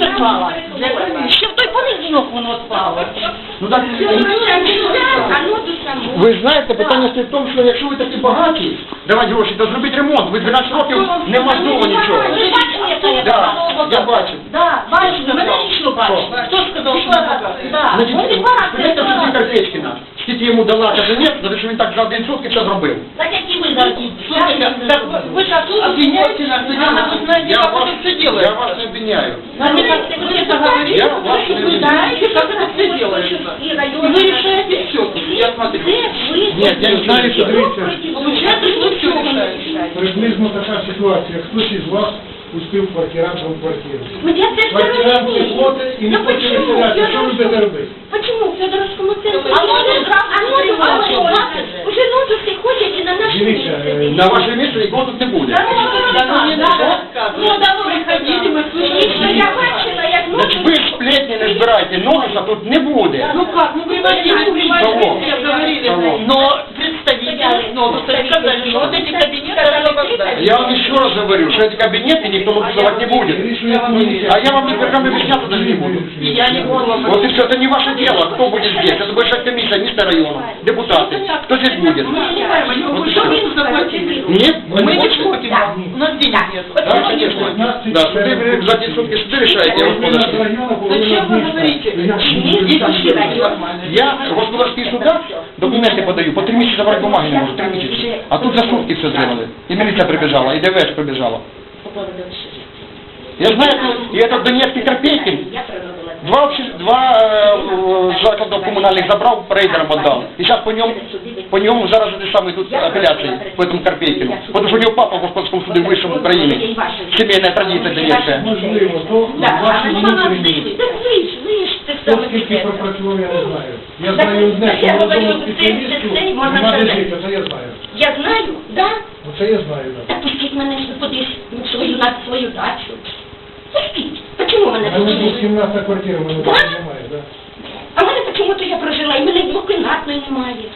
це впала? Ще в той понеділок воно впало. Ну так, ну само. ви знаєте, питання стоїть в тому, що якщо ви такі багаті, давати гроші, то зробіть ремонт. Ви 12 років не можливо нічого. Ви бачили, яка я Да, я бачу. Да, бачили, мене лично бачили. Хто сказав, що вона Да, вони ви бачили. знаєте, що це Карпечкіна? Скільки йому дала кабінет, за те, що він так за один сутки все зробив. Так як і ви зробіть. Слушайте, так вы сейчас обвиняете нас, но я надо знать, Я как вас, это все делается. я вас не обвиняю. Вони так секретно говорили, Я вас що не ви люблю. знаєте, Как это все делается? і И районна вы решаете все, я смотрю. Ні, я не знаю, що дивіться. Получается, что все решаете. Приблизно така ситуація. Хтось із вас пустив квартирантам квартиру. Ну я це все Квартиранти розумію. платять і не Ну хочуть почему? виселяти. Що ви Федоровському- будете робити? Дивіться, місце. е, На ваше місце нікого тут не буде. Да, ну, Да ну не надо Ну, рассказывать. давно Приходите, мы слышим. Лично я бачила, як Значить, ви ж сплетні не збирайте, ногуса тут не буде. Ну как, ну приводили, Кого? приводили, все говорили. Кого? Но представители Новуса сказали, что вот эти кабинеты освобождают. Я вам еще раз говорю, что эти кабинеты никто выпускать не будет. Вирішує комісія. А я вам никогда объясняться даже не буду. И я не буду вам Вот и все, это не ваше дело, кто будет здесь. Это большая комиссия, мистер района, депутаты. Кто здесь будет? Мы не понимаем, они Вот и что всё. вы заплатили? Нет, Мы не хочете. платим вам, у нас денег нет. Да, конечно. Да, суды, за эти сутки суды решаете, господа. Зачем вы говорите? Идите нормально. Я в господарський судах документи подаю, по три місяці брати бумаги не можу, три місяці. А тут за сутки все зробили. І міліція прибіжала, і ДВС прибіжала. Я знаю, і этот Донецький Карпейкін, Я приробила. два, общі- два е, заклади комунальних забрав, рейдерам віддав. І зараз по ньому, по ньому зараз те саме йдуть апеляції, по этому Карпейкіну. Тому що у нього папа в господарському суді вийшов в Україні. Сімейна традиція Донецька. Можливо, то ваші внутрішні. Так так пропрацював, я не знаю. Я Так, знаю одне, я що говорю, молодому це- це- це можна сказати. це я знаю. Я знаю, да. Оце я знаю, так. Так пустіть мене кудись свою, на свою дачу. Пустіть. Почему мене ви пустили? квартира, мене Да? немає, так? А в почему-то я прожила, і мене двокімнатної немає.